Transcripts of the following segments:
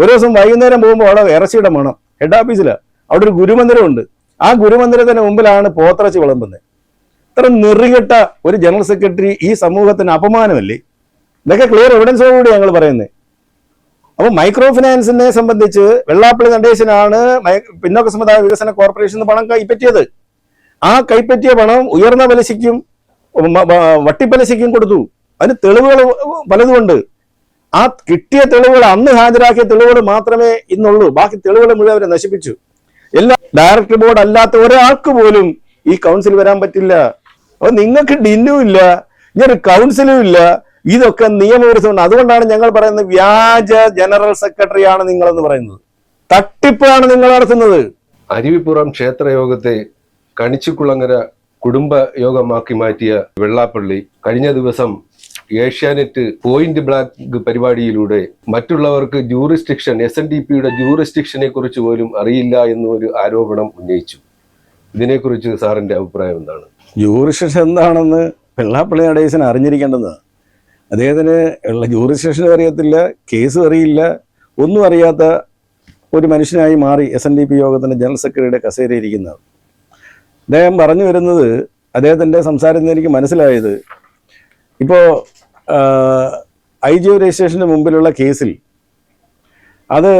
ഒരു ദിവസം വൈകുന്നേരം പോകുമ്പോൾ അവിടെ ഇറച്ചിയുടെ മണം. ഹെഡ് ഓഫീസിൽ അവിടെ ഒരു ഗുരുമന്ദിരമുണ്ട്. ആ ഗുരുമന്ദിരത്തിന് മുമ്പിലാണ് പോത്തിറച്ചി വിളമ്പുന്നത്. ഇത്ര നിറികെട്ട ഒരു ജനറൽ സെക്രട്ടറി ഈ സമൂഹത്തിന് അപമാനമല്ലേ? ഇതൊക്കെ ക്ലിയർ എവിഡൻസോടുകൂടി ഞങ്ങൾ പറയുന്നത് അപ്പോൾ മൈക്രോ ഫിനാൻസിനെ സംബന്ധിച്ച് വെള്ളാപ്പള്ളി നടേശനാണ് പിന്നോക്ക സമുദായ വികസന കോർപ്പറേഷൻ പണം കൈപ്പറ്റിയത്. ആ കൈപ്പറ്റിയ പണം ഉയർന്ന പലിശയ്ക്കും വട്ടിപ്പലിശയ്ക്കും കൊടുത്തു. അതിന് തെളിവുകൾ പലതുമുണ്ട്. ആ കിട്ടിയ തെളിവുകൾ അന്ന് ഹാജരാക്കിയ തെളിവുകൾ മാത്രമേ ഇന്നുള്ളൂ. ബാക്കി തെളിവുകൾ മുഴുവൻ അവരെ നശിപ്പിച്ചു. എല്ലാ ഡയറക്ടർ ബോർഡ് അല്ലാത്ത ഒരാൾക്ക് പോലും ഈ കൗൺസിൽ വരാൻ പറ്റില്ല. അപ്പൊ നിങ്ങൾക്ക് ഡിന്നും ഇല്ല ഇങ്ങനെ കൗൺസിലും ഇല്ല. ഇതൊക്കെ നിയമവിരുദ്ധമാണ്. അതുകൊണ്ടാണ് ഞങ്ങൾ പറയുന്നത് വ്യാജ ജനറൽ സെക്രട്ടറിയാണ് നിങ്ങളെന്ന് പറയുന്നത്. തട്ടിപ്പാണ് നിങ്ങൾ നടത്തുന്നത്. അരുവിപ്പുറം ക്ഷേത്രയോഗത്തെ കണിച്ചുകുളങ്ങര കുടുംബ യോഗമാക്കി മാറ്റിയ വെള്ളാപ്പള്ളി കഴിഞ്ഞ ദിവസം ഏഷ്യാനെറ്റ് പോയിന്റ് ബ്ലാക്ക് പരിപാടിയിലൂടെ മറ്റുള്ളവർക്ക് ജൂറിസ്ഡിക്ഷൻ എസ് എൻ ഡി പിയുടെ ജൂറിസ്ഡിക്ഷനെ കുറിച്ച് പോലും അറിയില്ല എന്നൊരു ആരോപണം ഉന്നയിച്ചു. ഇതിനെക്കുറിച്ച് സാറിന്റെ അഭിപ്രായം എന്താണ്? ജൂറിസ്ഡിക്ഷൻ എന്താണെന്ന് വെള്ളാപ്പള്ളി നടേശൻ അറിഞ്ഞിരിക്കേണ്ടത് അദ്ദേഹത്തിന് ഉള്ള ജൂറിസ്ഡിക്ഷൻ അറിയത്തില്ല കേസ് അറിയില്ല ഒന്നും അറിയാത്ത ഒരു മനുഷ്യനായി മാറി എസ് എൻ ഡി പി യോഗത്തിന്റെ ജനറൽ സെക്രട്ടറിയുടെ കസേരയിരിക്കുന്നത് അദ്ദേഹം പറഞ്ഞു വരുന്നത് അദ്ദേഹത്തിന്റെ സംസാരത്തിൽ നിന്ന് എനിക്ക് മനസ്സിലായത് ഇപ്പോൾ ഐ ജി ഒ രജിസ്ട്രേഷന് മുമ്പിലുള്ള കേസിൽ അത്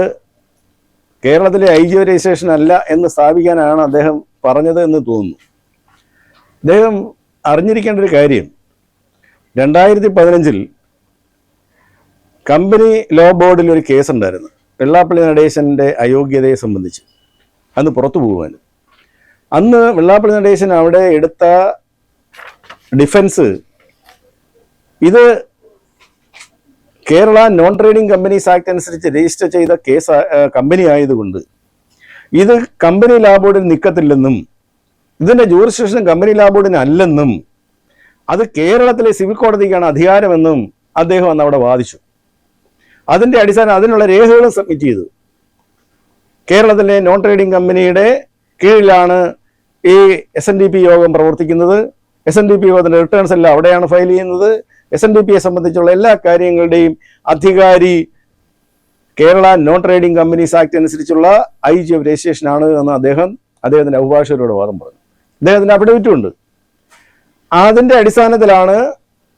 കേരളത്തിലെ ഐ ജി ഒ രജിസ്ട്രേഷൻ അല്ല എന്ന് സ്ഥാപിക്കാനാണ് അദ്ദേഹം പറഞ്ഞത് എന്ന് തോന്നുന്നു. അദ്ദേഹം അറിഞ്ഞിരിക്കേണ്ട ഒരു കാര്യം രണ്ടായിരത്തി പതിനഞ്ചിൽ കമ്പനി ലോ ബോർഡിൽ ഒരു കേസ് ഉണ്ടായിരുന്നു വെള്ളാപ്പള്ളി നടേശന്റെ അയോഗ്യതയെ സംബന്ധിച്ച് അന്ന് പുറത്തു പോകുവാൻ അന്ന് വെള്ളാപ്പള്ളി നടേശൻ അവിടെ എടുത്ത ഡിഫൻസ് ഇത് Kerala non trading companies act അനുസരിച്ച് രജിസ്റ്റർ ചെയ്ത കേസ് കമ്പനി ആയതുകൊണ്ട് ഇത് കമ്പനി ലാ ബോർഡിൽ നിൽക്കത്തില്ലെന്നും ഇതിന്റെ ജൂറിസ്ഡിക്ഷൻ കമ്പനി ലാ ബോർഡിന് അല്ലെന്നും അത് കേരളത്തിലെ സിവിൽ കോടതിക്കാണ് അധികാരമെന്നും അദ്ദേഹം അന്ന് അവിടെ വാദിച്ചു. അതിന്റെ അടിസ്ഥാനം അതിനുള്ള രേഖകളും സബ്മിറ്റ് ചെയ്തു. കേരളത്തിലെ നോൺ ട്രേഡിംഗ് കമ്പനിയുടെ കീഴിലാണ് ഈ എസ് എൻ ഡി പി യോഗം പ്രവർത്തിക്കുന്നത്. എസ് എൻ ഡി പി യോഗത്തിന്റെ റിട്ടേൺസ് എല്ലാം അവിടെയാണ് ഫയൽ ചെയ്യുന്നത്. എസ് എൻ ഡി പിയെ സംബന്ധിച്ചുള്ള എല്ലാ കാര്യങ്ങളുടെയും അധികാരി Kerala non trading companies act അനുസരിച്ചുള്ള ഐ ജി എഫ് രജിസ്ട്രേഷൻ ആണ് എന്ന് അദ്ദേഹം അദ്ദേഹത്തിന്റെ അഭിഭാഷകരോട് വാദം പറഞ്ഞു. അദ്ദേഹത്തിന്റെ അവിടെ ഉണ്ട്. അതിന്റെ അടിസ്ഥാനത്തിലാണ്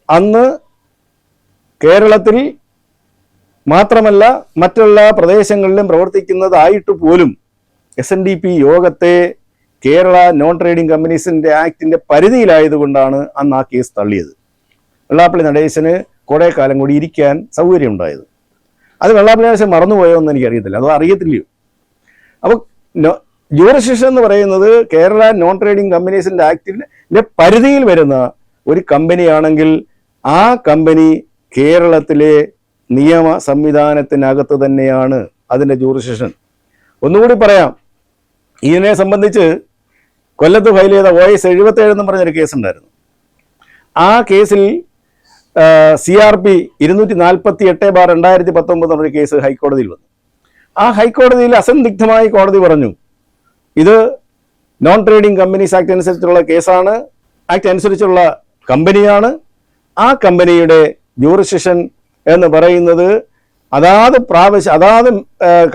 അന്ന് കേരളത്തിൽ മാത്രമല്ല മറ്റുള്ള പ്രദേശങ്ങളിലും പ്രവർത്തിക്കുന്നതായിട്ട് പോലും എസ് എൻ ഡി പി യോഗത്തെ കേരള നോൺ ട്രേഡിംഗ് കമ്പനീസിന്റെ ആക്ടിന്റെ പരിധിയിലായതുകൊണ്ടാണ് അന്ന് ആ കേസ് തള്ളിയത്. വെള്ളാപ്പള്ളി നടേശന് കുറേ കാലം കൂടി ഇരിക്കാൻ സൗകര്യം ഉണ്ടായത് അത് വെള്ളാപ്പള്ളി നടേശൻ മറന്നുപോയോ എന്ന് എനിക്കറിയത്തില്ല. അത് അറിയത്തില്ലയോ? അപ്പോൾ ജൂറിസ്ഡിക്ഷൻ എന്ന് പറയുന്നത് കേരള നോൺ ട്രേഡിംഗ് കമ്പനീസിന്റെ ആക്ടിന്റെ പരിധിയിൽ വരുന്ന ഒരു കമ്പനിയാണെങ്കിൽ ആ കമ്പനി കേരളത്തിലെ നിയമ സംവിധാനത്തിനകത്ത് തന്നെയാണ് അതിന്റെ ജൂറിസ്ഡിക്ഷൻ ഒന്നുകൂടി പറയാം. ഇതിനെ സംബന്ധിച്ച് കൊല്ലത്ത് ഫയൽ ചെയ്ത ഒ എസ് എഴുപത്തേഴ് എന്ന് പറഞ്ഞൊരു കേസ് ഉണ്ടായിരുന്നു. ആ കേസിൽ സി ആർ പി ഇരുന്നൂറ്റി നാൽപ്പത്തി എട്ട് ബാർ രണ്ടായിരത്തി പത്തൊമ്പത് എന്നൊരു കേസ് ഹൈക്കോടതിയിൽ വന്നു. ആ ഹൈക്കോടതിയിൽ അസന്ദിഗ്ധമായി കോടതി പറഞ്ഞു ഇത് നോൺ ട്രേഡിംഗ് കമ്പനീസ് ആക്ട് അനുസരിച്ചുള്ള കേസാണ് ആക്ട് അനുസരിച്ചുള്ള കമ്പനിയാണ് ആ കമ്പനിയുടെ ജൂറിസ്ഡിക്ഷൻ എന്ന് പറയുന്നത് അതാത് പ്രാവശ്യ അതാത്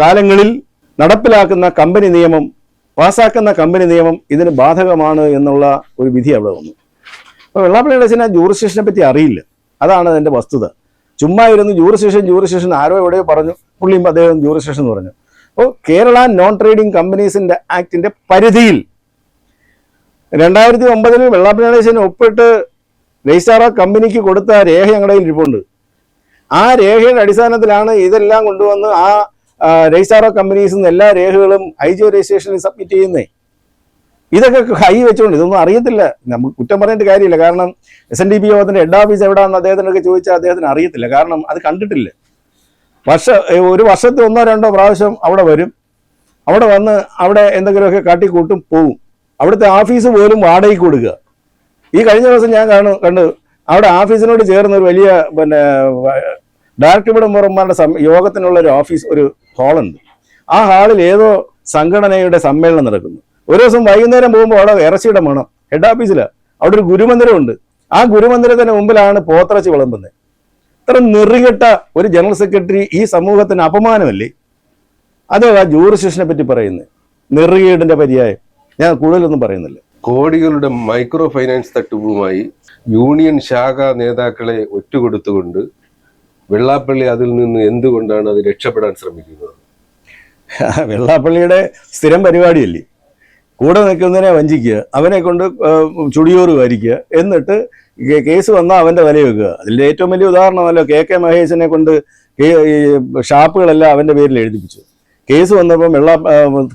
കാലങ്ങളിൽ നടപ്പിലാക്കുന്ന കമ്പനി നിയമം പാസ്സാക്കുന്ന കമ്പനി നിയമം ഇതിന് ബാധകമാണ് എന്നുള്ള ഒരു വിധി അവിടെ വന്നു. അപ്പോൾ വെള്ളാപ്പള്ളി ആ ജൂറിസ്ഡിക്ഷനെ പറ്റി അറിയില്ല. അതാണ് അതിന്റെ വസ്തുത. ചുമ്മാ ഇരുന്ന് ജൂറിസ്റ്റേഷൻ ജൂറിസ്റ്റേഷൻ ആരോ എവിടെയോ പറഞ്ഞു. പുള്ളിയും അദ്ദേഹം ജൂറിസ്റ്റേഷൻ എന്ന് പറഞ്ഞു. അപ്പോൾ കേരള നോൺ ട്രേഡിംഗ് കമ്പനീസിന്റെ ആക്ടിന്റെ പരിധിയിൽ രണ്ടായിരത്തി ഒമ്പതിൽ വെള്ളാപ്പള്ളി നടേശൻ ഒപ്പിട്ട് രജിസ്ട്രാർ കമ്പനിക്ക് കൊടുത്ത രേഖ ഞങ്ങളുടെ കയ്യിൽ ഇരിപ്പുണ്ട്. ആ രേഖയുടെ അടിസ്ഥാനത്തിലാണ് ഇതെല്ലാം കൊണ്ടുവന്ന് ആ രജിസ്ട്രാർ ഓഫ് കമ്പനീസിൽ നിന്ന് എല്ലാ രേഖകളും ഐ ജി രജിസ്ട്രേഷനിൽ സബ്മിറ്റ് ചെയ്യുന്നേ. ഇതൊക്കെ ഹൈ വെച്ചുകൊണ്ട് ഇതൊന്നും അറിയത്തില്ല. നമുക്ക് കുറ്റം പറയേണ്ട കാര്യമില്ല. കാരണം എസ് എൻ ഡി പി യോഗത്തിന്റെ ഹെഡ് ഓഫീസ് എവിടെയാണെന്ന് അദ്ദേഹത്തിനൊക്കെ ചോദിച്ചാൽ അദ്ദേഹത്തിന് അറിയത്തില്ല. കാരണം അത് കണ്ടിട്ടില്ല. വർഷ ഒരു വർഷത്തിൽ ഒന്നോ രണ്ടോ പ്രാവശ്യം അവിടെ വരും. അവിടെ വന്ന് അവിടെ എന്തെങ്കിലുമൊക്കെ കാട്ടിക്കൂട്ടും പോവും. അവിടുത്തെ ഓഫീസ് പോലും വാടകയ്ക്ക് കൊടുക്കുക. ഈ കഴിഞ്ഞ ദിവസം ഞാൻ കാണു കണ്ടു. അവിടെ ഓഫീസിനോട് ചേർന്ന് ഒരു വലിയ പിന്നെ ഡയറക്ടർ മെമ്പർമാരുടെ യോഗത്തിനുള്ള ഒരു ഓഫീസ് ഒരു ഹാളുണ്ട്. ആ ഹാളിൽ ഏതോ സംഘടനയുടെ സമ്മേളനം നടക്കുന്നു. ഒരു ദിവസം വൈകുന്നേരം പോകുമ്പോൾ അവിടെ ഇറച്ചിയുടെ മണം. ഹെഡ് ഓഫീസിലാണ് അവിടെ ഒരു ഗുരുമന്ദിരമുണ്ട്. ആ ഗുരുമന്ദിരത്തിന് മുമ്പിലാണ് പോത്തിറച്ചി വിളമ്പുന്നത്. ഇത്ര നെറികെട്ട ഒരു ജനറൽ സെക്രട്ടറി ഈ സമൂഹത്തിന് അപമാനമല്ലേ? അത് ആ ജൂറിസ്ഡിക്ഷനെ പറ്റി പറയുന്നത് നെറുകേടിന്റെ പര്യായം. ഞാൻ കൂടുതലൊന്നും പറയുന്നില്ല. കോടികളുടെ മൈക്രോ ഫൈനാൻസ് തട്ടിപ്പുമായി യൂണിയൻ ശാഖ നേതാക്കളെ ഒറ്റുകൊടുത്തുകൊണ്ട് വെള്ളാപ്പള്ളി അതിൽ നിന്ന് എന്തുകൊണ്ടാണ് അത് രക്ഷപ്പെടാൻ ശ്രമിക്കുന്നത്? വെള്ളാപ്പള്ളിയുടെ സ്ഥിരം പരിപാടിയല്ലേ? കൂടെ നിൽക്കുന്നതിനെ വഞ്ചിക്കുക അവനെ കൊണ്ട് ചുടിയോറ് വരിക്കുക എന്നിട്ട് കേസ് വന്നാൽ അവന്റെ വില വെക്കുക. അതിന്റെ ഏറ്റവും വലിയ ഉദാഹരണമല്ലോ കെ കെ മഹേശനെ കൊണ്ട് ഷാപ്പുകളെല്ലാം അവന്റെ പേരിൽ എഴുതിപ്പിച്ചു. കേസ് വന്നപ്പം വെള്ള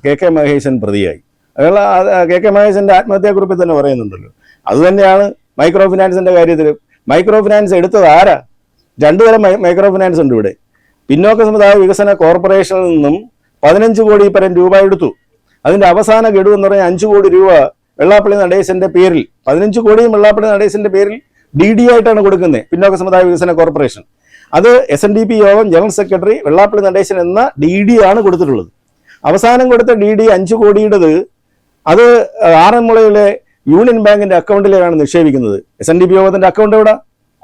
കെ കെ മഹേശൻ പ്രതിയായി. അയാൾ കെ കെ മഹേശന്റെ ആത്മഹത്യാക്കുറിപ്പിൽ തന്നെ പറയുന്നുണ്ടല്ലോ. അതുതന്നെയാണ് മൈക്രോ ഫിനാൻസിന്റെ കാര്യത്തിൽ. മൈക്രോ ഫിനാൻസ് എടുത്തത് ആരാ? രണ്ടു തരം മൈക്രോ ഫിനാൻസ് ഉണ്ട് ഇവിടെ. പിന്നോക്ക സമുദായ വികസന കോർപ്പറേഷനിൽ നിന്നും പതിനഞ്ച് കോടി പരം രൂപ എടുത്തു. അതിന്റെ അവസാന ഗഡു എന്ന് പറഞ്ഞാൽ അഞ്ചു കോടി രൂപ വെള്ളാപ്പള്ളി നടേശന്റെ പേരിൽ പതിനഞ്ച് കോടിയും വെള്ളാപ്പള്ളി നടേശന്റെ പേരിൽ ഡി ഡി ആയിട്ടാണ് കൊടുക്കുന്നത് പിന്നോക്ക സമുദായ വികസന കോർപ്പറേഷൻ. അത് എസ് എൻ ഡി പി യോഗം ജനറൽ സെക്രട്ടറി വെള്ളാപ്പള്ളി നടേശൻ എന്ന ഡി ഡി ആണ് കൊടുത്തിട്ടുള്ളത്. അവസാനം കൊടുത്ത ഡി ഡി അഞ്ചു കോടിയുടേത് അത് ആറന്മുളയിലെ യൂണിയൻ ബാങ്കിന്റെ അക്കൗണ്ടിലേക്കാണ് നിക്ഷേപിക്കുന്നത്. എസ് എൻ ഡി പി യോഗത്തിന്റെ അക്കൗണ്ട് എവിടെ?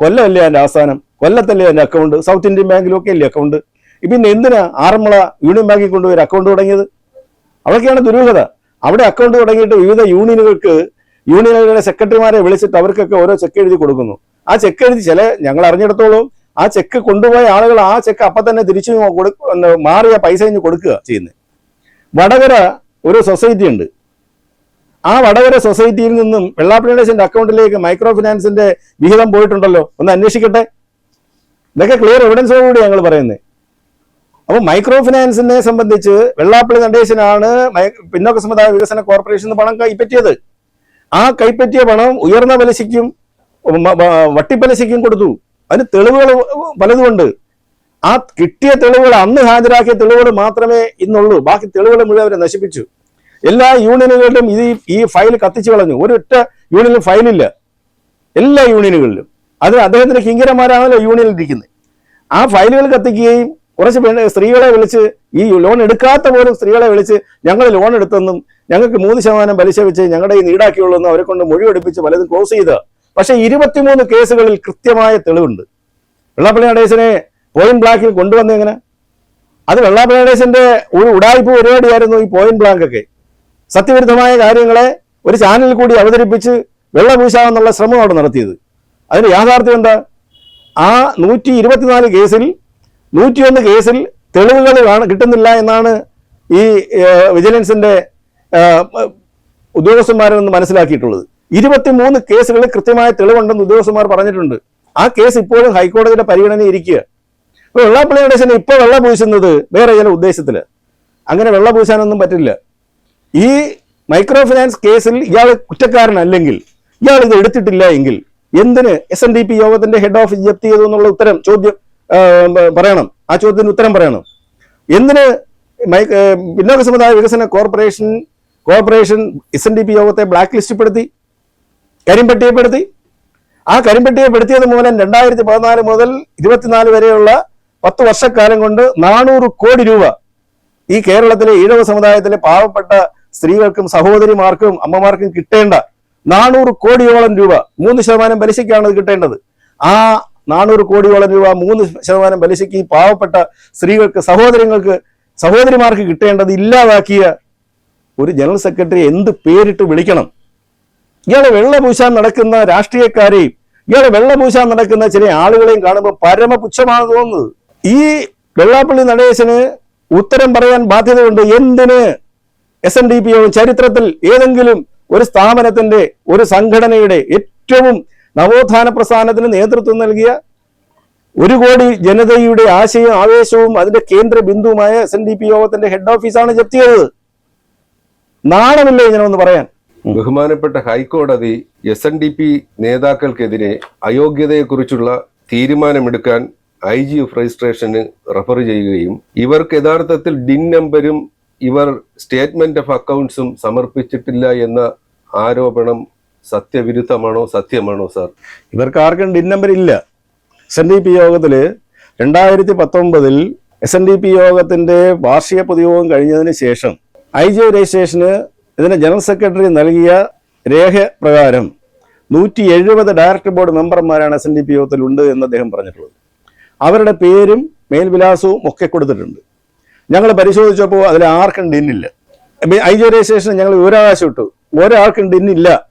കൊല്ലമല്ലേ അതിന്റെ അവസാനം കൊല്ലത്തല്ലേ അതിന്റെ അക്കൗണ്ട്? സൗത്ത് ഇന്ത്യൻ ബാങ്കിലൊക്കെ അല്ലേ അക്കൗണ്ട്? പിന്നെ എന്തിനാ ആറന്മുള യൂണിയൻ ബാങ്കിൽ കൊണ്ടുപോയി അക്കൗണ്ട് തുടങ്ങിയത്? അവിടൊക്കെയാണ് ദുരൂഹത. അവിടെ അക്കൗണ്ട് തുടങ്ങിയിട്ട് വിവിധ യൂണിയനുകൾക്ക് യൂണിയനുകളുടെ സെക്രട്ടറിമാരെ വിളിച്ചിട്ട് അവർക്കൊക്കെ ഓരോ ചെക്ക് എഴുതി കൊടുക്കുന്നു. ആ ചെക്ക് എഴുതി ചില ഞങ്ങൾ അറിഞ്ഞിടത്തോളം ആ ചെക്ക് കൊണ്ടുപോയ ആളുകൾ ആ ചെക്ക് അപ്പം തന്നെ തിരിച്ചു മാറിയ പൈസ ഇഞ്ഞ് കൊടുക്കുക ചെയ്യുന്നത്. വടകര ഒരു സൊസൈറ്റി ഉണ്ട്. ആ വടകര സൊസൈറ്റിയിൽ നിന്നും വെള്ളാപ്പള്ളി നടേശന്റെ അക്കൗണ്ടിലേക്ക് മൈക്രോ ഫിനാൻസിന്റെ വിഹിതം പോയിട്ടുണ്ടല്ലോ. ഒന്ന് അന്വേഷിക്കട്ടെ. ഇതൊക്കെ ക്ലിയർ എവിഡൻസോടുകൂടി ഞങ്ങൾ പറയുന്നത്. അപ്പൊ മൈക്രോ ഫിനാൻസിനെ സംബന്ധിച്ച് വെള്ളാപ്പള്ളി നടേശനാണ് പിന്നോക്ക സമുദായ വികസന കോർപ്പറേഷൻ പണം കൈപ്പറ്റിയത്. ആ കൈപ്പറ്റിയ പണം ഉയർന്ന പലിശയ്ക്കും വട്ടിപ്പലിശയ്ക്കും കൊടുത്തു. അതിന് തെളിവുകൾ പലതുമുണ്ട്. ആ കിട്ടിയ തെളിവുകൾ അന്ന് ഹാജരാക്കിയ തെളിവുകൾ മാത്രമേ ഇന്നുള്ളൂ. ബാക്കി തെളിവുകൾ മുഴുവൻ അവരെ നശിപ്പിച്ചു. എല്ലാ യൂണിയനുകളിലും ഇത് ഈ ഫയൽ കത്തിച്ചു കളഞ്ഞു. ഒരൊറ്റ യൂണിയനിലും ഫയലില്ല. എല്ലാ യൂണിയനുകളിലും. അതിന് അദ്ദേഹത്തിന്റെ കിങ്കരന്മാരാണല്ലോ യൂണിയനിൽ ഇരിക്കുന്നത്. ആ ഫയലുകൾ കത്തിക്കുകയും കുറച്ച് പെണ്ണ് സ്ത്രീകളെ വിളിച്ച് ഈ ലോൺ എടുക്കാത്ത പോലും സ്ത്രീകളെ വിളിച്ച് ഞങ്ങൾ ലോൺ എടുത്തെന്നും ഞങ്ങൾക്ക് മൂന്ന് ശതമാനം പലിശ വെച്ച് ഞങ്ങളുടെ ഈ നീടാക്കിയുള്ളൂ എന്ന് അവരെ കൊണ്ട് മൊഴിയെടുപ്പിച്ച് പലതും ക്ലോസ് ചെയ്ത്. പക്ഷെ ഇരുപത്തിമൂന്ന് കേസുകളിൽ കൃത്യമായ തെളിവുണ്ട്. വെള്ളാപ്പള്ളി നടേശനെ പോയിന്റ് ബ്ലാക്കിൽ കൊണ്ടുവന്ന എങ്ങനെ? അത് വെള്ളാപ്പള്ളി നടേശന്റെ ഒരു ഉടായ്പ പരിപാടിയായിരുന്നു ഈ പോയിന്റ് ബ്ലാങ്ക് ഒക്കെ. സത്യവിരുദ്ധമായ കാര്യങ്ങളെ ഒരു ചാനലിൽ കൂടി അവതരിപ്പിച്ച് വെള്ളപൂശാമെന്നുള്ള ശ്രമം അവിടെ നടത്തിയത്. അതിന് യാഥാർത്ഥ്യം എന്താ? ആ നൂറ്റി കേസിൽ നൂറ്റിയൊന്ന് കേസിൽ തെളിവുകൾ കിട്ടുന്നില്ല എന്നാണ് ഈ വിജിലൻസിന്റെ ഉദ്യോഗസ്ഥന്മാരിൽ നിന്ന് മനസ്സിലാക്കിയിട്ടുള്ളത്. ഇരുപത്തിമൂന്ന് കേസുകളിൽ കൃത്യമായ തെളിവുണ്ടെന്ന് ഉദ്യോഗസ്ഥന്മാർ പറഞ്ഞിട്ടുണ്ട്. ആ കേസ് ഇപ്പോഴും ഹൈക്കോടതിയുടെ പരിഗണന ഇരിക്കുക. ഇപ്പൊ വെള്ളാപ്പള്ളി നടേശന് ഇപ്പൊ വെള്ളം പൂശുന്നത് വേറെ ചില ഉദ്ദേശത്തിൽ. അങ്ങനെ വെള്ളം പൂശാനൊന്നും പറ്റില്ല. ഈ മൈക്രോ ഫിനാൻസ് കേസിൽ ഇയാൾ കുറ്റക്കാരനല്ലെങ്കിൽ ഇയാൾ ഇത് എടുത്തിട്ടില്ല എങ്കിൽ എന്തിന് എസ് എൻ ഡി പി യോഗത്തിന്റെ ഹെഡ് ഓഫീസ് ജപ്തി ചെയ്തു എന്നുള്ള ഉത്തരം ചോദ്യം പറയണം. ആ ചോദ്യത്തിന് ഉത്തരം പറയണം. എന്തിന് പിന്നോക്ക സമുദായ വികസന corporation corporation S N D P യോഗത്തെ ബ്ലാക്ക് ലിസ്റ്റിൽപ്പെടുത്തി കരിമ്പട്ടികപ്പെടുത്തി ആ കരിമ്പട്ടികപ്പെടുത്തിയത് മൂലം രണ്ടായിരത്തി പതിനാല് മുതൽ ഇരുപത്തിനാല് വരെയുള്ള പത്ത് വർഷക്കാലം കൊണ്ട് നാനൂറ് കോടി രൂപ ഈ കേരളത്തിലെ ഈഴവ സമുദായത്തിലെ പാവപ്പെട്ട സ്ത്രീകൾക്കും സഹോദരിമാർക്കും അമ്മമാർക്കും കിട്ടേണ്ട നാനൂറ് കോടിയോളം രൂപ മൂന്ന് ശതമാനം പലിശയ്ക്കാണ് കിട്ടേണ്ടത്. ആ നാനൂറ് കോടിയോളം രൂപ മൂന്ന് ശതമാനം പലിശയ്ക്ക് പാവപ്പെട്ട സ്ത്രീകൾക്ക് സഹോദരങ്ങൾക്ക് സഹോദരിമാർക്ക് കിട്ടേണ്ടത് ഇല്ലാതാക്കിയ ഒരു ജനറൽ സെക്രട്ടറി എന്ത് പേരിട്ട് വിളിക്കണം? ഇയാളെ വെള്ളപൂശാൻ നടക്കുന്ന രാഷ്ട്രീയക്കാരെയും ഇയാളെ വെള്ളപൂശാൻ നടക്കുന്ന ചില ആളുകളെയും കാണുമ്പോൾ പരമപുച്ഛമാണ് തോന്നുന്നത്. ഈ വെള്ളാപ്പള്ളി നടേശന് ഉത്തരം പറയാൻ ബാധ്യതയുണ്ട്. എന്തിന്? എസ് എൻ ഡി പി ചരിത്രത്തിൽ ഏതെങ്കിലും ഒരു സ്ഥാപനത്തിന്റെ ഒരു സംഘടനയുടെ ഏറ്റവും നവോത്ഥാന പ്രസ്ഥാനത്തിന് നേതൃത്വം നൽകിയ ഒരു കോടി ജനതയുടെ ആശയവും ആവേശവും അതിന്റെ കേന്ദ്ര ബിന്ദുവുമായ എസ് എൻ ഡി പി യോഗത്തിന്റെ ഹെഡ് ഓഫീസാണ് ജപ്തി ചെയ്തത്. നാണമില്ലേ ഒന്ന് പറയാൻ. ബഹുമാനപ്പെട്ട ഹൈക്കോടതി എസ് എൻ ഡി പി നേതാക്കൾക്കെതിരെ അയോഗ്യതയെക്കുറിച്ചുള്ള തീരുമാനമെടുക്കാൻ ഐ ജി എഫ് രജിസ്ട്രേഷന് റഫർ ചെയ്യുകയും ഇവർക്ക് യഥാർത്ഥത്തിൽ ഡിൻ നമ്പരും ഇവർ സ്റ്റേറ്റ്മെന്റ് ഓഫ് അക്കൗണ്ട്സും സമർപ്പിച്ചിട്ടില്ല എന്ന ആരോപണം സത്യവിരുദ്ധമാണോ സത്യമാണോ സാർ? ഇവർക്ക് ആർക്കും ഡിൻ നമ്പർ ഇല്ല. എസ് എൻ ഡി പി യോഗത്തിൽ രണ്ടായിരത്തി പത്തൊമ്പതിൽ എസ് എൻ ഡി പി യോഗത്തിന്റെ വാർഷിക പൊതുയോഗം കഴിഞ്ഞതിന് ശേഷം ഐ ജി രജിസ്ട്രേഷന് ഇതിന് ജനറൽ സെക്രട്ടറി നൽകിയ രേഖ പ്രകാരം നൂറ്റി എഴുപത് ഡയറക്ടർ ബോർഡ് മെമ്പർമാരാണ് എസ് എൻ ഡി പി യോഗത്തിൽ ഉണ്ട് എന്ന് അദ്ദേഹം പറഞ്ഞിട്ടുള്ളത്. അവരുടെ പേരും മേൽവിലാസവും ഒക്കെ കൊടുത്തിട്ടുണ്ട്. ഞങ്ങൾ പരിശോധിച്ചപ്പോൾ അതിൽ ആർക്കും ഡിന്നില്ല. ഐ ജി രജിസ്ട്രേഷന് ഞങ്ങൾ വിവരാവകാശം ഇട്ടു. ഒരാൾക്കും ഡിന്നില്ല.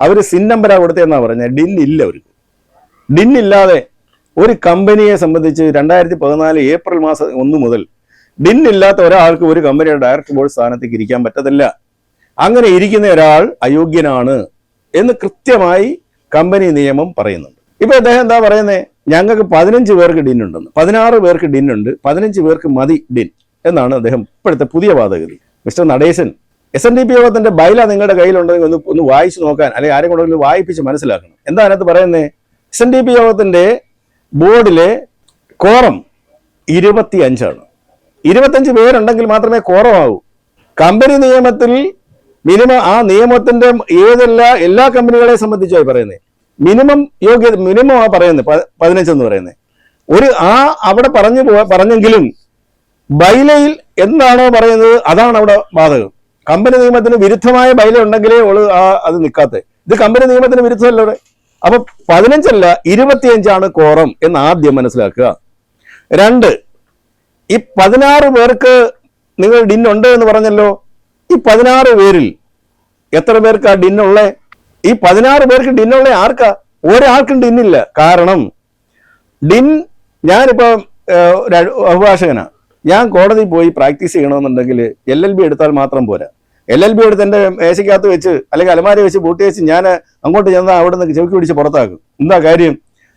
അവർ സിൻ നമ്പരാ കൊടുത്തതെന്നാണ് പറഞ്ഞത് ഡിൻ ഇല്ല അവർക്ക്. ഡിൻ ഇല്ലാതെ ഒരു കമ്പനിയെ സംബന്ധിച്ച് രണ്ടായിരത്തി പതിനാല് ഏപ്രിൽ മാസം ഒന്ന് മുതൽ ഡിൻ ഇല്ലാത്ത ഒരാൾക്ക് ഒരു കമ്പനിയുടെ ഡയറക്ടർ ബോർഡ് സ്ഥാനത്തേക്ക് ഇരിക്കാൻ പറ്റത്തില്ല. അങ്ങനെ ഇരിക്കുന്ന ഒരാൾ അയോഗ്യനാണ് എന്ന് കൃത്യമായി കമ്പനി നിയമം പറയുന്നുണ്ട്. ഇപ്പൊ അദ്ദേഹം എന്താ പറയുന്നത് ഞങ്ങൾക്ക് പതിനഞ്ച് പേർക്ക് ഡിൻ ഉണ്ടെന്ന്. പതിനാറ് പേർക്ക് ഡിൻ ഉണ്ട്. പതിനഞ്ച് പേർക്ക് മതി ഡിൻ എന്നാണ് അദ്ദേഹം ഇപ്പോഴത്തെ പുതിയ വാദഗതി. Mister Natesan S N D P യോഗത്തിന്റെ ബൈല നിങ്ങളുടെ കയ്യിലുണ്ടെങ്കിൽ ഒന്ന് ഒന്ന് വായിച്ചു നോക്കാൻ അല്ലെങ്കിൽ കൂടെ ഒന്ന് വായിപ്പിച്ച് മനസ്സിലാക്കണം. എന്താ അതിനകത്ത് പറയുന്നത് എസ് എൻ ഡി പി യോഗത്തിന്റെ ബോർഡിലെ കോറം ഇരുപത്തി അഞ്ചാണ് ഇരുപത്തഞ്ച് പേരുണ്ടെങ്കിൽ മാത്രമേ കോറമാവൂ കമ്പനി നിയമത്തിൽ മിനിമം ആ നിയമത്തിന്റെ ഏതെല്ലാം എല്ലാ കമ്പനികളെ സംബന്ധിച്ചായി പറയുന്നത് മിനിമം യോഗ്യത മിനിമം ആ പറയുന്നത് പതിനഞ്ചെന്ന് പറയുന്നത് ഒരു ആ അവിടെ പറഞ്ഞു പറഞ്ഞെങ്കിലും ബൈലയിൽ എന്താണോ പറയുന്നത് അതാണ് അവിടെ ബാധകം. കമ്പനി നിയമത്തിന് വിരുദ്ധമായ ബൈല ഉണ്ടെങ്കിലേ ഉള്ളു ആ അത് നിൽക്കാത്തത് ഇത് കമ്പനി നിയമത്തിന് വിരുദ്ധമല്ല അപ്പൊ പതിനഞ്ചല്ല ഇരുപത്തിയഞ്ചാണ് കോറം എന്ന് ആദ്യം മനസ്സിലാക്കുക. രണ്ട് ഈ പതിനാറ് പേർക്ക് നിങ്ങൾ ഡിന്നുണ്ട് എന്ന് പറഞ്ഞല്ലോ? ഈ പതിനാറ് പേരിൽ എത്ര പേർക്ക് ആ ഡിന്നുള്ളേ ഈ പതിനാറ് പേർക്ക് ഡിന്നുള്ള ആർക്കാ? ഒരാൾക്കും ഡിന്നില്ല കാരണം ഡിൻ ഞാനിപ്പോ ഒരു അഭിഭാഷകനാ. ഞാൻ കോടതി പോയി പ്രാക്ടീസ് ചെയ്യണമെന്നുണ്ടെങ്കിൽ എൽ എൽ ബി എടുത്താൽ മാത്രം പോരാ. എൽ എൽ ബി എടുത്ത് എന്റെ മേശയ്ക്കകത്ത് വെച്ച് അല്ലെങ്കിൽ അലമാരി വെച്ച് പൂട്ടി വെച്ച് ഞാൻ അങ്ങോട്ട് ചെന്നാൽ അവിടെ നിന്ന് ചെവിക്ക് പിടിച്ച് പുറത്താക്കും. എന്താ കാര്യം?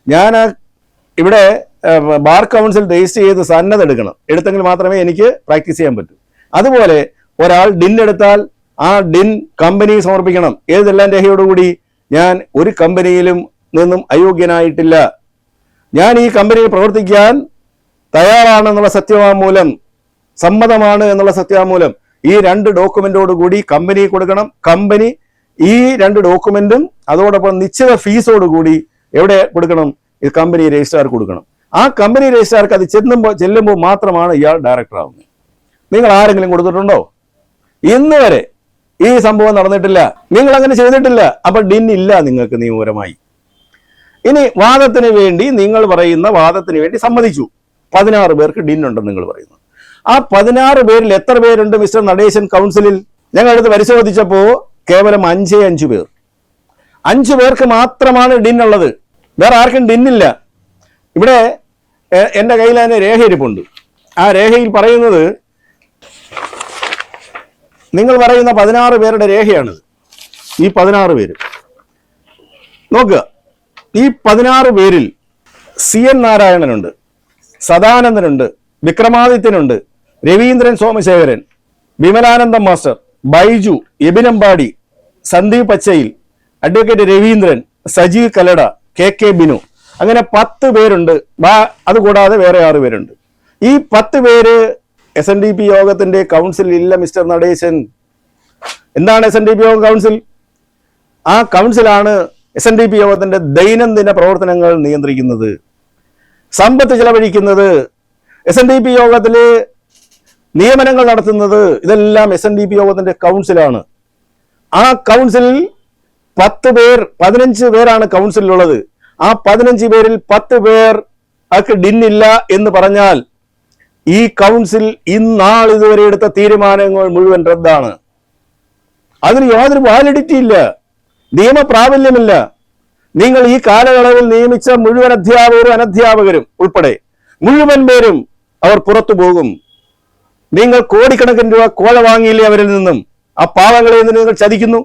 ഞാൻ ഇവിടെ ബാർ കൗൺസിൽ രജിസ്റ്റർ ചെയ്ത് സന്നദ്ധ എടുക്കണം. എടുത്തെങ്കിൽ മാത്രമേ എനിക്ക് പ്രാക്ടീസ് ചെയ്യാൻ പറ്റൂ. അതുപോലെ ഒരാൾ ഡിൻ എടുത്താൽ ആ ഡിൻ കമ്പനി സമർപ്പിക്കണം. ഏതെല്ലാം രേഖയോടുകൂടി ഞാൻ ഒരു കമ്പനിയിലും നിന്നും അയോഗ്യനായിട്ടില്ല. ഞാൻ ഈ കമ്പനിയിൽ പ്രവർത്തിക്കാൻ തയ്യാറാണെന്നുള്ള സത്യവാങ്മൂലം സമ്മതമാണ് എന്നുള്ള സത്യവാങ്മൂലം ഈ രണ്ട് ഡോക്യുമെന്റോട് കൂടി കമ്പനി കൊടുക്കണം. കമ്പനി ഈ രണ്ട് ഡോക്യുമെന്റും അതോടൊപ്പം നിശ്ചിത ഫീസോട് കൂടി എവിടെ കൊടുക്കണം? ഈ കമ്പനി രജിസ്ട്രാർ കൊടുക്കണം. ആ കമ്പനി രജിസ്ട്രാർക്ക് അത് ചെല്ലുമ്പോൾ ചെല്ലുമ്പോൾ മാത്രമാണ് ഇയാൾ ഡയറക്ടർ ആവുന്നത്. നിങ്ങൾ ആരെങ്കിലും കൊടുത്തിട്ടുണ്ടോ? ഇന്ന് വരെ ഈ സംഭവം നടന്നിട്ടില്ല. നിങ്ങൾ അങ്ങനെ ചെയ്തിട്ടില്ല. അപ്പൊ ഡിൻ ഇല്ല നിങ്ങൾക്ക് നിയമപരമായി. ഇനി വാദത്തിന് വേണ്ടി നിങ്ങൾ പറയുന്ന വാദത്തിന് വേണ്ടി സമ്മതിച്ചു. പതിനാറ് പേർക്ക് ഡിൻ ഉണ്ടെന്ന് നിങ്ങൾ പറയുന്നു. ആ പതിനാറ് പേരിൽ എത്ര പേരുണ്ട് മിസ്റ്റർ നടേശൻ കൗൺസിലിൽ? ഞങ്ങൾ എടുത്ത് പരിശോധിച്ചപ്പോൾ കേവലം അഞ്ചേ അഞ്ചു പേർ. അഞ്ചു പേർക്ക് മാത്രമാണ് ഡിൻ ഉള്ളത്. വേറെ ആർക്കും ഡിന്നില്ല ഇവിടെ എന്റെ കയ്യിൽ അതിന് രേഖയിരിപ്പുണ്ട്. ആ രേഖയിൽ പറയുന്നത് നിങ്ങൾ പറയുന്ന പതിനാറ് പേരുടെ രേഖയാണിത്. ഈ പതിനാറ് പേര്. നോക്കുക. ഈ പതിനാറ് പേരിൽ സി എൻ നാരായണനുണ്ട് സദാനന്ദനുണ്ട് വിക്രമാദിത്യനുണ്ട് രവീന്ദ്രൻ സോമശേഖരൻ വിമലാനന്ദം മാസ്റ്റർ ബൈജു എബിനമ്പാടി സന്ദീപ് പച്ചയിൽ അഡ്വക്കേറ്റ് രവീന്ദ്രൻ സജീവ് കലട കെ കെ ബിനു. അങ്ങനെ പത്ത് പേരുണ്ട്. അതുകൂടാതെ വേറെ ആറ് പേരുണ്ട്. ഈ പത്ത് പേര് എസ് എൻ ഡി പി യോഗത്തിന്റെ കൗൺസിൽ ഇല്ല മിസ്റ്റർ നടേശൻ. എന്താണ് എസ് എൻ ഡി പി യോഗം കൗൺസിൽ ആ കൗൺസിലാണ് എസ് എൻ ഡി പി യോഗത്തിന്റെ ദൈനംദിന പ്രവർത്തനങ്ങൾ നിയന്ത്രിക്കുന്നത്. സമ്പത്ത് ചെലവഴിക്കുന്നത് എസ് എൻ ഡി പി യോഗത്തിൽ നിയമനങ്ങൾ നടത്തുന്നത് ഇതെല്ലാം എസ് എൻ ഡി പി യോഗത്തിന്റെ കൗൺസിലാണ്. ആ കൗൺസിലിൽ പത്ത് പേർ പതിനഞ്ച് പേരാണ് കൗൺസിലുള്ളത് ആ പതിനഞ്ച് പേരിൽ പത്ത് പേർ അവർക്ക് ഡിന്നില്ല എന്ന് പറഞ്ഞാൽ ഈ കൗൺസിൽ ഇന്നാൾ ഇതുവരെ എടുത്ത തീരുമാനങ്ങൾ മുഴുവൻ റദ്ദാണ്. അതിന് യാതൊരു വാലിഡിറ്റി ഇല്ല. നിയമപ്രാബല്യമില്ല. നിങ്ങൾ ഈ കാലയളവിൽ നിയമിച്ച മുഴുവൻ അധ്യാപകരും അനധ്യാപകരും ഉൾപ്പെടെ മുഴുവൻ പേരും അവർ പുറത്തു പോകും. നിങ്ങൾ കോടിക്കണക്കിന് രൂപ കോഴ വാങ്ങിയില്ലേ അവരിൽ നിന്നും? ആ പാവങ്ങളെ നിന്ന് നിങ്ങൾ ചതിക്കുന്നു?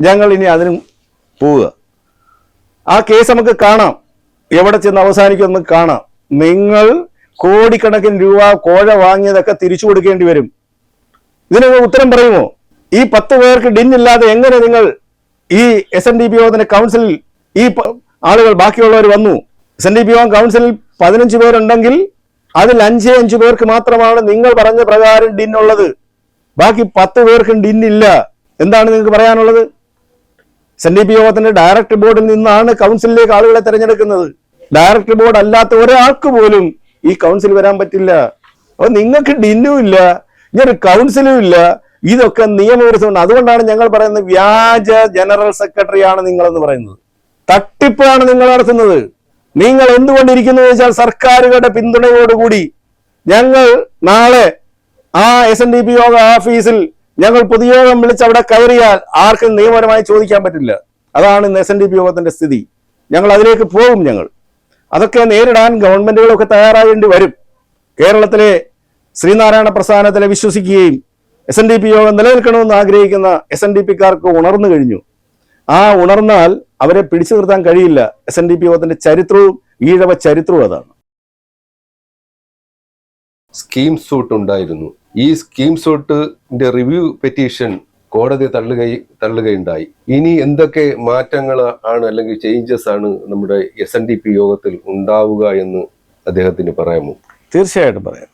ഞങ്ങൾ ഇനി അതിനും പോവുക. ആ കേസ് നമുക്ക് കാണാം. എവിടെ ചെന്ന് അവസാനിക്കും നമുക്ക് കാണാം. നിങ്ങൾ കോടിക്കണക്കിന് രൂപ കോഴ വാങ്ങിയതൊക്കെ തിരിച്ചു കൊടുക്കേണ്ടി വരും. ഇതിന് ഉത്തരം പറയുമോ? ഈ പത്ത് പേർക്ക് ഡിന്നില്ലാതെ എങ്ങനെ നിങ്ങൾ ഈ എസ് എൻ ഡി പി യോഗത്തിന്റെ കൗൺസിലിൽ ഈ ആളുകൾ ബാക്കിയുള്ളവർ വന്നു? എസ് എൻ ഡി പി യോഗം കൗൺസിലിൽ പതിനഞ്ച് പേരുണ്ടെങ്കിൽ അതിൽ അഞ്ചേ അഞ്ചു പേർക്ക് മാത്രമാണ് നിങ്ങൾ പറഞ്ഞ പ്രകാരം ഡിൻ ഉള്ളത്. ബാക്കി പത്ത് പേർക്കും ഇല്ല. എന്താണ് നിങ്ങൾക്ക് പറയാനുള്ളത്? എസ് എൻ ഡി പി യോഗത്തിന്റെ ഡയറക്ടർ ബോർഡിൽ നിന്നാണ് കൗൺസിലിലേക്ക് ആളുകളെ തെരഞ്ഞെടുക്കുന്നത്. ഡയറക്ടർ ബോർഡ് അല്ലാത്ത ഒരാൾക്ക് പോലും ഈ കൗൺസിൽ വരാൻ പറ്റില്ല. അപ്പൊ നിങ്ങൾക്ക് ഡിന്നും ഇല്ല ഇങ്ങനെ കൗൺസിലും ഇല്ല. ഇതൊക്കെ നിയമവിരുദ്ധമാണ്. അതുകൊണ്ടാണ് ഞങ്ങൾ പറയുന്നത് വ്യാജ ജനറൽ സെക്രട്ടറിയാണ് നിങ്ങളെന്ന് പറയുന്നത്. തട്ടിപ്പാണ് നിങ്ങൾ നടത്തുന്നത്. നിങ്ങൾ എന്തുകൊണ്ടിരിക്കുന്നു വെച്ചാൽ സർക്കാരുകളുടെ പിന്തുണയോടുകൂടി ഞങ്ങൾ നാളെ ആ എസ് എൻ ഡി പി യോഗ ഓഫീസിൽ ഞങ്ങൾ പൊതുയോഗം വിളിച്ച് അവിടെ കയറിയാൽ ആർക്കും നിയമപരമായി ചോദിക്കാൻ പറ്റില്ല. അതാണ് ഇന്ന് എസ് എൻ ഡി പി യോഗത്തിന്റെ സ്ഥിതി. ഞങ്ങൾ അതിലേക്ക് പോകും ഞങ്ങൾ. അതൊക്കെ നേരിടാൻ ഗവൺമെന്റുകളൊക്കെ തയ്യാറാകേണ്ടി വരും. കേരളത്തിലെ ശ്രീനാരായണ പ്രസ്ഥാനത്തിലെ വിശ്വസിക്കുകയും എസ് എൻ ഡി പി യോഗം നിലനിൽക്കണമെന്ന് ആഗ്രഹിക്കുന്ന എസ് എൻ ഡി പിക്കാർക്ക് ഉണർന്നു കഴിഞ്ഞു. ആ ഉണർന്നാൽ അവരെ പിടിച്ചു നിർത്താൻ കഴിയില്ല. എസ് എൻ ഡി പി യോഗത്തിന്റെ ചരിത്രവും ഈഴവ ചരിത്രവും അതാണ്. സ്കീം സൂട്ട് ഉണ്ടായിരുന്നു. ഈ സ്കീം സൂട്ടിന്റെ റിവ്യൂ പെറ്റീഷൻ കോടതി തള്ളുക തള്ളുകയുണ്ടായി. ഇനി എന്തൊക്കെ മാറ്റങ്ങൾ ആണ് അല്ലെങ്കിൽ ചേഞ്ചസ് ആണ് നമ്മുടെ എസ് എൻ ഡി പി യോഗത്തിൽ ഉണ്ടാവുക എന്ന് അദ്ദേഹത്തിന് പറയാമോ? തീർച്ചയായിട്ടും പറയാം.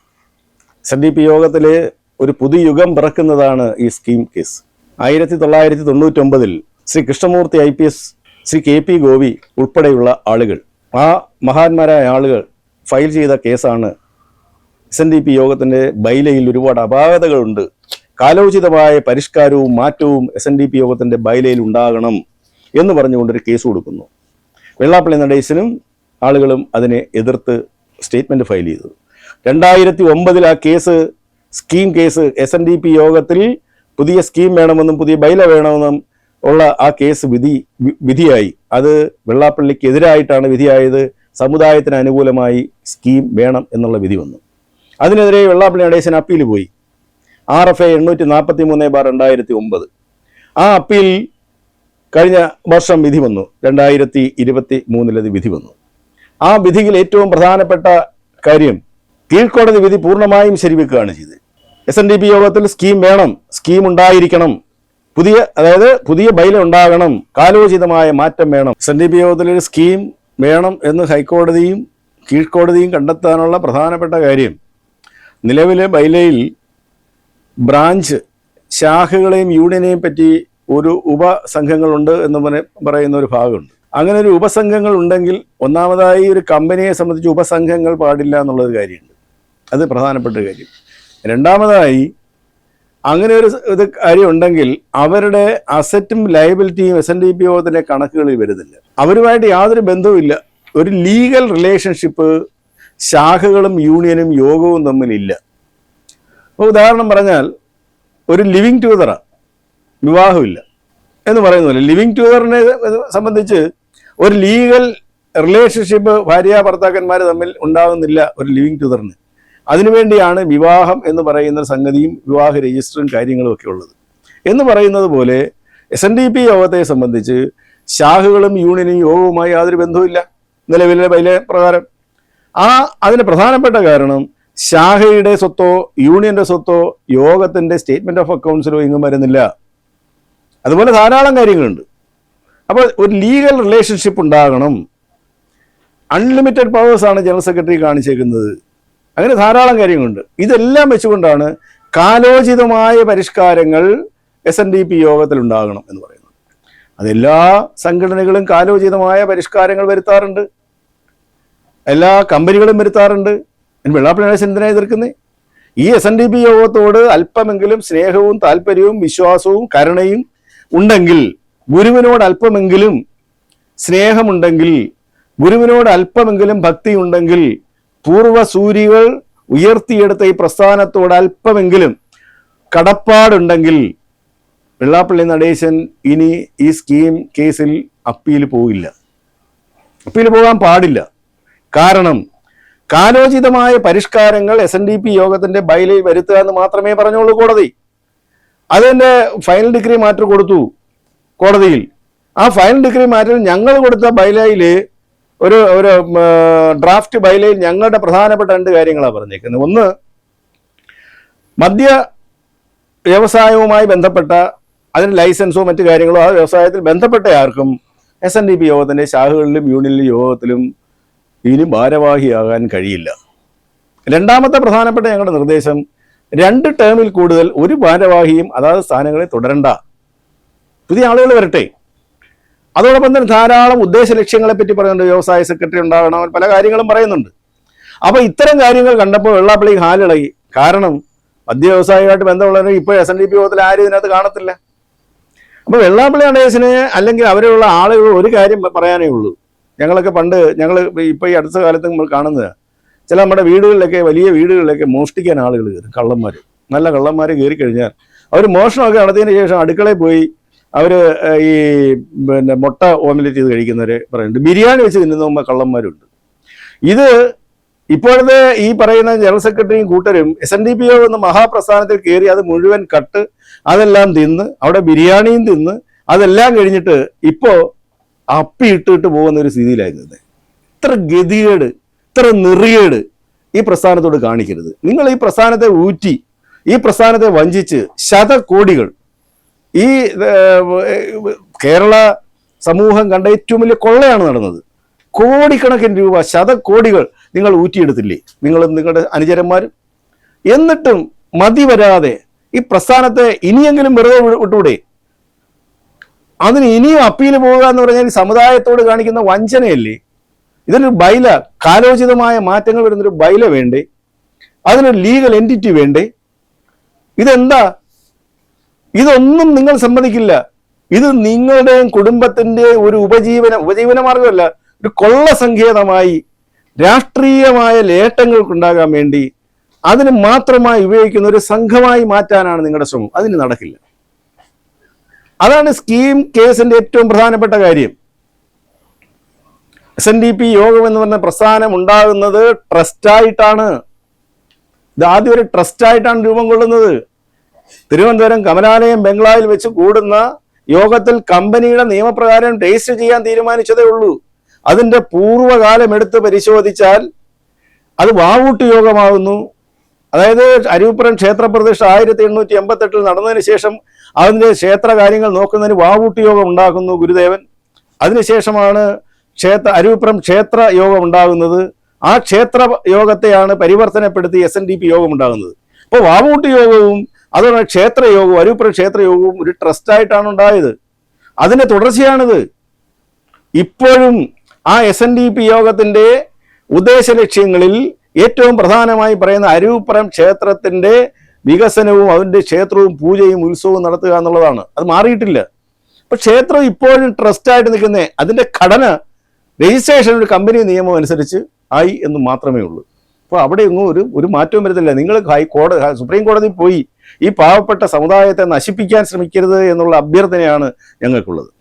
എസ് എൻ ഡി പി യോഗത്തിലെ ഒരു പുതുയുഗം പിറക്കുന്നതാണ് ഈ സ്കീം കേസ് ആയിരത്തി തൊള്ളായിരത്തി തൊണ്ണൂറ്റൊമ്പതിൽ Shri Krishnamoorthy I P S Shri K P Gopi ഉൾപ്പെടെയുള്ള ആളുകൾ. ആ മഹാന്മാരായ ആളുകൾ ഫയൽ ചെയ്ത കേസാണ് എസ് എൻ ഡി പി യോഗത്തിന്റെ ബൈലയിൽ ഒരുപാട് അപാകതകളുണ്ട്. കാലോചിതമായ പരിഷ്കാരവും മാറ്റവും എസ് എൻ ഡി പി യോഗത്തിന്റെ ബൈലയിൽ ഉണ്ടാകണം എന്ന് പറഞ്ഞുകൊണ്ടൊരു കേസ് കൊടുക്കുന്നു. വെള്ളാപ്പള്ളി നടേശനും ആളുകളും അതിനെ എതിർത്ത് സ്റ്റേറ്റ്മെന്റ് ഫയൽ ചെയ്തു. രണ്ടായിരത്തി ഒമ്പതിൽ ആ case scheme case S N D P യോഗത്തിൽ പുതിയ സ്കീം വേണമെന്നും പുതിയ ബൈല വേണമെന്നും ഉള്ള ആ കേസ് വിധി വിധിയായി. അത് വെള്ളാപ്പള്ളിക്ക് എതിരായിട്ടാണ് വിധിയായത്. സമുദായത്തിന് അനുകൂലമായി സ്കീം വേണം എന്നുള്ള വിധി വന്നു. അതിനെതിരെ വെള്ളാപ്പള്ളി നടേശൻ അപ്പീൽ പോയി. ആർ എഫ് ഐ എണ്ണൂറ്റി നാൽപ്പത്തി മൂന്ന് ബാർ രണ്ടായിരത്തി ഒമ്പത് ആ അപ്പീൽ കഴിഞ്ഞ വർഷം വിധി വന്നു. രണ്ടായിരത്തി ഇരുപത്തി മൂന്നിലത് വിധി വന്നു. ആ വിധിയിൽ ഏറ്റവും പ്രധാനപ്പെട്ട കാര്യം കീഴ്ക്കോടതി വിധി പൂർണമായും ശരിവെക്കുകയാണ് ചെയ്തത്. എസ് എൻ ഡി പി യോഗത്തിൽ സ്കീം വേണം. സ്കീം ഉണ്ടായിരിക്കണം. പുതിയ അതായത് പുതിയ ബൈല ഉണ്ടാകണം. കാലോചിതമായ മാറ്റം വേണം. എസ് എൻ ഡി പി യോഗത്തിൽ ഒരു സ്കീം വേണം എന്ന് ഹൈക്കോടതിയും കീഴ്ക്കോടതിയും കണ്ടെത്താനുള്ള പ്രധാനപ്പെട്ട കാര്യം. നിലവിലെ ബൈലയിൽ ബ്രാഞ്ച് ശാഖകളെയും യൂണിയനെയും പറ്റി ഒരു ഉപസംഘങ്ങളുണ്ട് എന്ന് പറയുന്ന ഒരു ഭാഗമുണ്ട്. അങ്ങനെ ഒരു ഉപസംഘങ്ങൾ ഉണ്ടെങ്കിൽ ഒന്നാമതായി ഒരു കമ്പനിയെ സംബന്ധിച്ച് ഉപസംഘങ്ങൾ പാടില്ല എന്നുള്ളൊരു കാര്യമുണ്ട്. അത് പ്രധാനപ്പെട്ട കാര്യം. രണ്ടാമതായി അങ്ങനെ ഒരു ഇത് കാര്യം ഉണ്ടെങ്കിൽ അവരുടെ അസറ്റും ലയബിലിറ്റിയും എസ് എൻ ഡി പി യോഗത്തിന്റെ കണക്കുകളിൽ വരുന്നില്ല. അവരുമായിട്ട് യാതൊരു ബന്ധവുമില്ല. ഒരു ലീഗൽ റിലേഷൻഷിപ്പ് ശാഖകളും യൂണിയനും യോഗവും തമ്മിലില്ല. അപ്പോൾ ഉദാഹരണം പറഞ്ഞാൽ ഒരു ലിവിങ് ട്യൂതറാണ് വിവാഹമില്ല. എന്ന് പറയുന്ന പോലെ ലിവിങ് ടൂതറിനെ സംബന്ധിച്ച് ഒരു ലീഗൽ റിലേഷൻഷിപ്പ് ഭാര്യ ഭർത്താക്കന്മാർ തമ്മിൽ ഉണ്ടാകുന്നില്ല ഒരു ലിവിങ് ടൂതറിന് അതിനുവേണ്ടിയാണ് വിവാഹം എന്ന് പറയുന്ന സംഗതിയും വിവാഹ രജിസ്റ്ററും കാര്യങ്ങളും ഒക്കെ ഉള്ളത്. എന്ന് പറയുന്നത് പോലെ എസ് എൻ ഡി പി യോഗത്തെ സംബന്ധിച്ച് ശാഖകളും യൂണിയനും യോഗവുമായി യാതൊരു ബന്ധവുമില്ല നിലവിലെ ബൈലെ പ്രകാരം. ആ അതിന് പ്രധാനപ്പെട്ട കാരണം ശാഖയുടെ സ്വത്തോ യൂണിയന്റെ സ്വത്തോ യോഗത്തിന്റെ സ്റ്റേറ്റ്മെന്റ് ഓഫ് അക്കൗണ്ട്സിലോ ഇങ്ങും വരുന്നില്ല. അതുപോലെ ധാരാളം കാര്യങ്ങളുണ്ട്. അപ്പോൾ ഒരു ലീഗൽ റിലേഷൻഷിപ്പ് ഉണ്ടാകണം. അൺലിമിറ്റഡ് പവേഴ്സ് ആണ് ജനറൽ സെക്രട്ടറി കാണിച്ചേക്കുന്നത്. അങ്ങനെ ധാരാളം കാര്യങ്ങളുണ്ട്. ഇതെല്ലാം വെച്ചുകൊണ്ടാണ് കാലോചിതമായ പരിഷ്കാരങ്ങൾ എസ് എൻ ഡി പി യോഗത്തിൽ ഉണ്ടാകണം എന്ന് പറയുന്നത്. അതെല്ലാ സംഘടനകളും കാലോചിതമായ പരിഷ്കാരങ്ങൾ വരുത്താറുണ്ട്. എല്ലാ കമ്പനികളും വരുത്താറുണ്ട്. അതിന് വെള്ളാപ്പള്ളി നടേശൻ എന്തിനാ എതിർക്കുന്നേ. ഈ എസ് എൻ ഡി പി യോഗത്തോട് അല്പമെങ്കിലും സ്നേഹവും താല്പര്യവും വിശ്വാസവും കരുണയും ഉണ്ടെങ്കിൽ ഗുരുവിനോട് അല്പമെങ്കിലും സ്നേഹമുണ്ടെങ്കിൽ ഗുരുവിനോട് അല്പമെങ്കിലും ഭക്തി ഉണ്ടെങ്കിൽ പൂർവസൂരികൾ ഉയർത്തിയെടുത്ത ഈ പ്രസ്ഥാനത്തോട് അല്പമെങ്കിലും കടപ്പാടുണ്ടെങ്കിൽ വെള്ളാപ്പള്ളി നടേശൻ ഇനി ഈ സ്കീം കേസിൽ അപ്പീൽ പോവില്ല. അപ്പീൽ പോകാൻ പാടില്ല. കാരണം കാലോചിതമായ പരിഷ്കാരങ്ങൾ എസ് എൻ ഡി പി യോഗത്തിന്റെ ബൈലിൽ വരുത്തുക എന്ന് മാത്രമേ പറഞ്ഞുള്ളൂ കോടതി. അതിന്റെ ഫൈനൽ ഡിഗ്രി മാറ്റർ കൊടുത്തു കോടതിയിൽ. ആ ഫൈനൽ ഡിഗ്രി മാറ്റർ ഞങ്ങൾ കൊടുത്ത ബൈലയിൽ ഒരു ഒരു ഡ്രാഫ്റ്റ് ബൈലയിൽ ഞങ്ങളുടെ പ്രധാനപ്പെട്ട രണ്ട് കാര്യങ്ങളാണ് പറഞ്ഞേക്കുന്നത്. ഒന്ന് മദ്യ വ്യവസായവുമായി ബന്ധപ്പെട്ട അതിന് ലൈസൻസോ മറ്റു കാര്യങ്ങളോ ആ വ്യവസായത്തിൽ ബന്ധപ്പെട്ട ആർക്കും എസ് എൻ ഡി പി യോഗത്തിന്റെ ശാഖകളിലും യൂണിയനിലും യോഗത്തിലും ഇനി ഭാരവാഹിയാകാൻ കഴിയില്ല. രണ്ടാമത്തെ പ്രധാനപ്പെട്ട ഞങ്ങളുടെ നിർദ്ദേശം രണ്ട് ടേമിൽ കൂടുതൽ ഒരു ഭാരവാഹിയും അതാത് സ്ഥാനങ്ങളെ തുടരണ്ട. പുതിയ ആളുകൾ വരട്ടെ. അതോടൊപ്പം തന്നെ ധാരാളം ഉദ്ദേശ ലക്ഷ്യങ്ങളെ പറ്റി പറയുന്നുണ്ട്. വ്യവസായ സെക്രട്ടറി ഉണ്ടാകണം പല കാര്യങ്ങളും പറയുന്നുണ്ട്. അപ്പൊ ഇത്തരം കാര്യങ്ങൾ കണ്ടപ്പോൾ വെള്ളാപ്പള്ളി ഹാലിളകി കാരണം മദ്യ വ്യവസായമായിട്ട് ബന്ധമുള്ളവർ ഇപ്പോൾ എസ് എൻ ഡി പി യോഗത്തിൽ ആരും ഇതിനകത്ത് കാണത്തില്ല. അപ്പൊ വെള്ളാപ്പള്ളി നടേശന് അല്ലെങ്കിൽ അവരെയുള്ള ആളുകൾ ഒരു കാര്യം പറയാനേ ഉള്ളൂ. ഞങ്ങളൊക്കെ പണ്ട് ഞങ്ങൾ ഇപ്പൊ ഈ അടുത്ത കാലത്ത് നമ്മൾ കാണുന്നത് ചില നമ്മുടെ വീടുകളിലൊക്കെ വലിയ വീടുകളിലൊക്കെ മോഷ്ടിക്കാൻ ആളുകൾ കയറും. കള്ളന്മാർ നല്ല കള്ളന്മാർ കയറി കഴിഞ്ഞാൽ അവർ മോഷണമൊക്കെ നടത്തിയതിന് ശേഷം അടുക്കളയിൽ പോയി അവർ ഈ പിന്നെ മുട്ട ഓംലെറ്റ് ചെയ്ത് കഴിക്കുന്നവരെ പറയുന്നുണ്ട്. ബിരിയാണി വെച്ച് തിന്നുന്ന കള്ളന്മാരുണ്ട്. ഇത് ഇപ്പോഴത്തെ ഈ പറയുന്ന ജനറൽ സെക്രട്ടറിയും കൂട്ടരും എസ് എൻ ഡി പി ഒ എന്ന മഹാപ്രസ്ഥാനത്തിൽ കയറി അത് മുഴുവൻ കട്ട് അതെല്ലാം തിന്ന് അവിടെ ബിരിയാണിയും തിന്ന് അതെല്ലാം കഴിഞ്ഞിട്ട് ഇപ്പോ അപ്പി ഇട്ടിട്ട് പോകുന്ന ഒരു സ്ഥിതിയിലായിരുന്നു ഇത്ര ഗതികേട് ഇത്ര നെറിയേട് ഈ പ്രസ്ഥാനത്തോട് കാണിക്കരുത്. നിങ്ങൾ ഈ പ്രസ്ഥാനത്തെ ഊറ്റി ഈ പ്രസ്ഥാനത്തെ വഞ്ചിച്ച് ശതകോടികൾ ഈ കേരള സമൂഹം കണ്ട ഏറ്റവും വലിയ കൊള്ളയാണ് നടന്നത്. കോടിക്കണക്കിന് രൂപ ശതകോടികൾ നിങ്ങൾ ഊറ്റിയെടുത്തില്ലേ? നിങ്ങളും നിങ്ങളുടെ അനുചരന്മാരും. എന്നിട്ടും മതി വരാതെ ഈ പ്രസ്ഥാനത്തെ ഇനിയെങ്കിലും വെറുതെ വിട്ടൂടെ? അതിന് ഇനിയും അപ്പീൽ പോവുക എന്ന് പറഞ്ഞാൽ ഈ സമുദായത്തോട് കാണിക്കുന്ന വഞ്ചനയല്ലേ? ഇതിനൊരു ബൈല കാലോചിതമായ മാറ്റങ്ങൾ വരുന്നൊരു ബൈല വേണ്ടേ? അതിനൊരു ലീഗൽ എന്റിറ്റി വേണ്ടേ? ഇതെന്താ ഇതൊന്നും നിങ്ങൾ സമ്മതിക്കില്ല. ഇത് നിങ്ങളുടെയും കുടുംബത്തിന്റെ ഒരു ഉപജീവന ഉപജീവന മാർഗമല്ല ഒരു കൊള്ള സങ്കേതമായി രാഷ്ട്രീയമായ ലേട്ടങ്ങൾക്കുണ്ടാകാൻ വേണ്ടി അതിന് മാത്രമായി ഉപയോഗിക്കുന്ന ഒരു സംഘമായി മാറ്റാനാണ് നിങ്ങളുടെ ശ്രമം. അതിന് നടക്കില്ല. അതാണ് സ്കീം കേസിന്റെ ഏറ്റവും പ്രധാനപ്പെട്ട കാര്യം. എസ് എൻ ഡി പി യോഗം എന്ന് പറഞ്ഞ പ്രസ്ഥാനം ഉണ്ടാകുന്നത് ട്രസ്റ്റായിട്ടാണ്. ഇത് ആദ്യം ഒരു ട്രസ്റ്റായിട്ടാണ് രൂപം കൊള്ളുന്നത്. തിരുവനന്തപുരം കമലാലയം ബംഗ്ലാവിൽ വെച്ച് കൂടുന്ന യോഗത്തിൽ കമ്പനിയുടെ നിയമപ്രകാരം രജിസ്റ്റർ ചെയ്യാൻ തീരുമാനിച്ചതേ ഉള്ളൂ. അതിന്റെ പൂർവകാലം എടുത്ത് പരിശോധിച്ചാൽ അത് വാവൂട്ട് യോഗമാകുന്നു അതായത് അരൂപ്പുറം ക്ഷേത്ര പ്രതിഷ്ഠ ആയിരത്തി എണ്ണൂറ്റി എൺപത്തെട്ടിൽ നടന്നതിന് ശേഷം അതിന്റെ ക്ഷേത്ര കാര്യങ്ങൾ നോക്കുന്നതിന് വാവൂട്ട് യോഗം ഉണ്ടാക്കുന്നു ഗുരുദേവൻ. അതിനുശേഷമാണ് ക്ഷേത്ര അരൂപ്പുറം ക്ഷേത്ര യോഗം ഉണ്ടാകുന്നത്. ആ ക്ഷേത്ര യോഗത്തെയാണ് പരിവർത്തനപ്പെടുത്തി എസ് എൻ ഡി പി യോഗം ഉണ്ടാകുന്നത്. അപ്പോൾ വാവൂട്ട് യോഗവും അതുപോലെ ക്ഷേത്രയോഗവും അരൂപ്പുര ക്ഷേത്രയോഗവും ഒരു ട്രസ്റ്റായിട്ടാണ് ഉണ്ടായത്. അതിന്റെ തുടർച്ചയാണിത്. ഇപ്പോഴും ആ എസ് എൻ ഡി പി യോഗത്തിന്റെ ഉദ്ദേശ ലക്ഷ്യങ്ങളിൽ ഏറ്റവും പ്രധാനമായി പറയുന്ന അരൂപ്പുറം ക്ഷേത്രത്തിന്റെ വികസനവും അതിന്റെ ക്ഷേത്രവും പൂജയും ഉത്സവവും നടത്തുക എന്നുള്ളതാണ്. അത് മാറിയിട്ടില്ല. അപ്പം ക്ഷേത്രം ഇപ്പോഴും ട്രസ്റ്റായിട്ട് നിൽക്കുന്നേ അതിന്റെ ഘടന രജിസ്ട്രേഷൻ ഒരു കമ്പനി നിയമം അനുസരിച്ച് ആയി എന്ന് മാത്രമേ ഉള്ളൂ. അപ്പോൾ അവിടെ ഒന്നും ഒരു ഒരു മാറ്റവും വരുന്നില്ല. നിങ്ങൾ ഹൈക്കോടതി സുപ്രീം കോടതി പോയി ഈ പാവപ്പെട്ട സമുദായത്തെ നശിപ്പിക്കാൻ ശ്രമിക്കരുത് എന്നുള്ള അഭ്യർത്ഥനയാണ് ഞങ്ങൾക്കുള്ളത്.